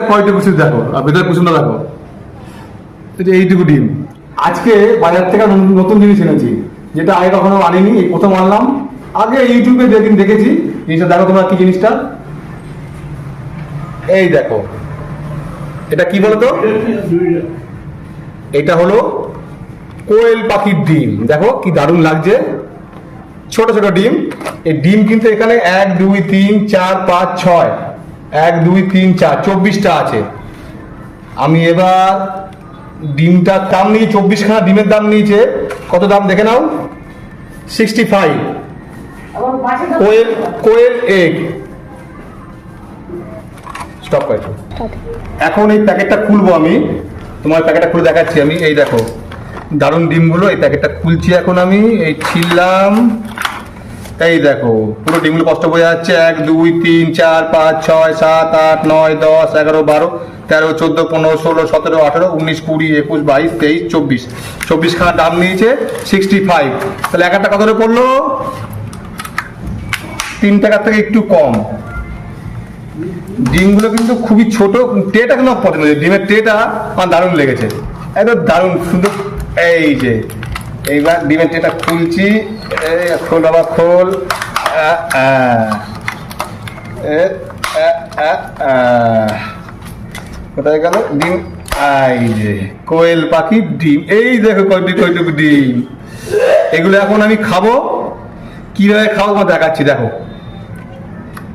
কয়টা কুসুম দেখো দেখো। এইটুকু ডিম। আজকে বাজার থেকে নতুন জিনিস এনেছি, যেটা আগে কখনো আনিনি প্রথম আনলাম। আগে ইউটিউবে যেদিন দেখেছি, জিনিসটা দেখো তোমরা কি জিনিসটা। এই দেখো, এটা কি বলতো? এটা হলো কোয়েল পাখির ডিম। দেখো কি দারুণ লাগছে। ছোট ছোট ডিম। এই ডিম কিন্তু এখানে এক, দুই, তিন, চার, পাঁচ, ছয়। এক, দুই, তিন, চার, চব্বিশটা আছে। আমি এবার ডিমটার দাম নিয়ে চব্বিশখানা ডিমের দাম নিয়েছে। কত দাম দেখে নাও? Sixty five quail quail egg stop করে এখন এই প্যাকেটটা খুলবো আমি। তোমার প্যাকেটটা খুলে দেখাচ্ছি আমি। এই দেখো, দারুণ ডিমগুলো এই প্যাকেটটা খুলছি এখন আমি। এই ছিললাম এই দেখো, পুরো ডিমগুলো কষ্ট বোঝা যাচ্ছে। এক, দুই, তিন, চার, পাঁচ, ছয়, সাত, আট, নয়, দশ, এগারো, বারো, তেরো, চোদ্দ, পনেরো, ষোলো, সতেরো, আঠেরো, উনিশ, কুড়ি, একুশ, বাইশ, তেইশ, চব্বিশ। চব্বিশ চব্বিশখানা দাম নিয়েছে সিক্সটি ফাইভ তাহলে এক একটা কত পড়ল? তিন টাকার থেকে একটু কম। ডিমগুলো কিন্তু খুবই ছোট ট্রেটা কিন্তু পছন্দ ডিমের ট্রেটা আমার দারুণ লেগেছে। একদম দারুণ, সুন্দর, এই যে। এইবার ডিমের ট্রেটা খুলছি। এই খোল বাবা খোল। কোথায় গেল? ডিম। এই যে কোয়েল পাখি ডিম। এই দেখো কয়টি কয়টুকু ডিম। এগুলো এখন আমি খাব। কীভাবে খাব তোমার দেখাচ্ছি দেখো।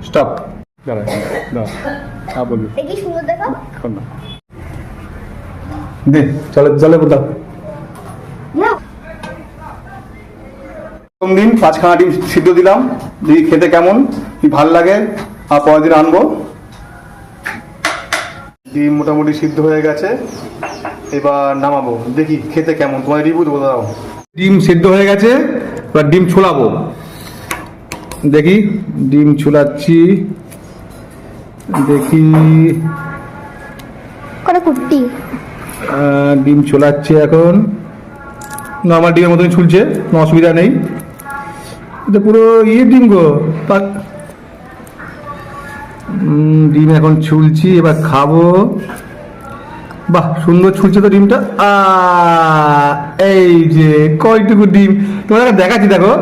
স্টপ। দাঁড়া দাঁড়া হ্যাঁ বলবি এখন না। দে চলে জলে দাও প্রথম দিন পাঁচখানা ডিম সিদ্ধ দিলাম। দেখি খেতে কেমন কি ভালো লাগে আর পরের দিন আনব। ডিম মোটামুটি সিদ্ধ হয়ে গেছে। এবার নামাবো। দেখি খেতে কেমন তোমার রিভিউ দেবো দাও ডিম সিদ্ধ হয়ে গেছে এবার ডিম ছোলাবো। দেখি ডিম ছোলাচ্ছি। দেখি। করে কুর্তি ডিম ছোলাচ্ছে এখন। নর্মাল ডিমের মতনই ছুলছে কোনো অসুবিধা নেই। এটা পুরো ইয়ে ডিম গো ডিম এখন ছুলছি, এবার খাব। বাহ, সুন্দর ছুলছে তো ডিমটা। এই যে কয়টুকু ডিম। তোমার দেখাচ্ছি, দেখো।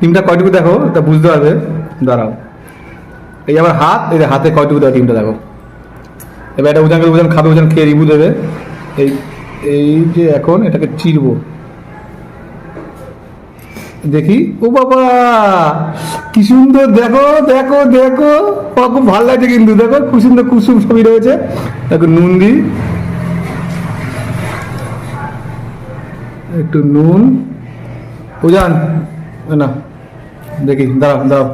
ডিমটা কয়টুকু দেখো, তা বুঝতে পারবে। দাঁড়াও। এই আমার হাত, এই হাতে কয়টুকু দেখো ডিমটা, দেখো। এবার এটা উজান উজান খাবে, উজান খেয়ে রিবু দেবে। এই এই যে এখন এটাকে চিরবো। দেখি, ও বাবা, কি সুন্দর, দেখো দেখো দেখো। খুব ভালো লাগছে কিন্তু, দেখো, খুব সুন্দর কুসুম ছবি রয়েছে। দেখো নুন দি একটু নুন। উজান না, দেখি, দাঁড়াও দাঁড়াও।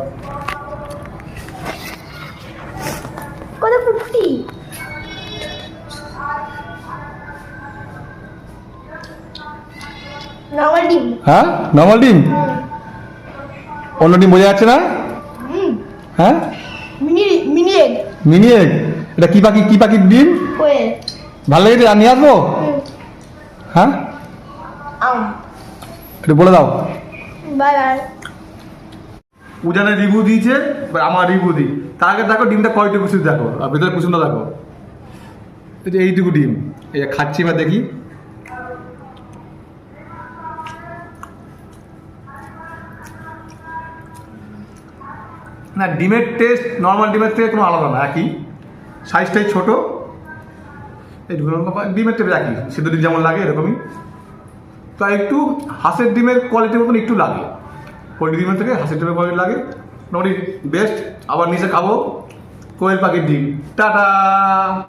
হ্যাঁ? নর্মাল ডিম? অন্য ডিম বোঝা যাচ্ছে না? হ্যাঁ? Mini mini egg mini egg এটা কি পাখি কি পাখির ডিম? ভালো লেগেছে? আর নিয়ে আসব? হ্যাঁ? আম। একটু বলে দাও। Bye bye. উজানের রিভিউ দিয়েছে এবার আমার রিভিউ দিই। তার আগে দেখো ডিমটা কয়টি কুসুম দেখো। আর ভেতরে কুসুমটা দেখো। এই যে এইটুকু ডিম। এই খাচ্ছি এবার দেখি। না, ডিমের টেস্ট নর্মাল ডিমের থেকে কোনো আলাদা না, একই। সাইজটাই ছোট। এই ডিমের টেস্ট একই। সিদ্ধ ডিম যেমন লাগে, এরকমই। তা একটু হাঁসের ডিমের কোয়ালিটির মতন একটু লাগে। পোলট্রি ডিমের থেকে হাঁসের ডিমের কোয়ালিটি লাগে। মোটামুটি বেস্ট আবার নিচে খাব। কোয়েল পাখির ডিম। টাটা!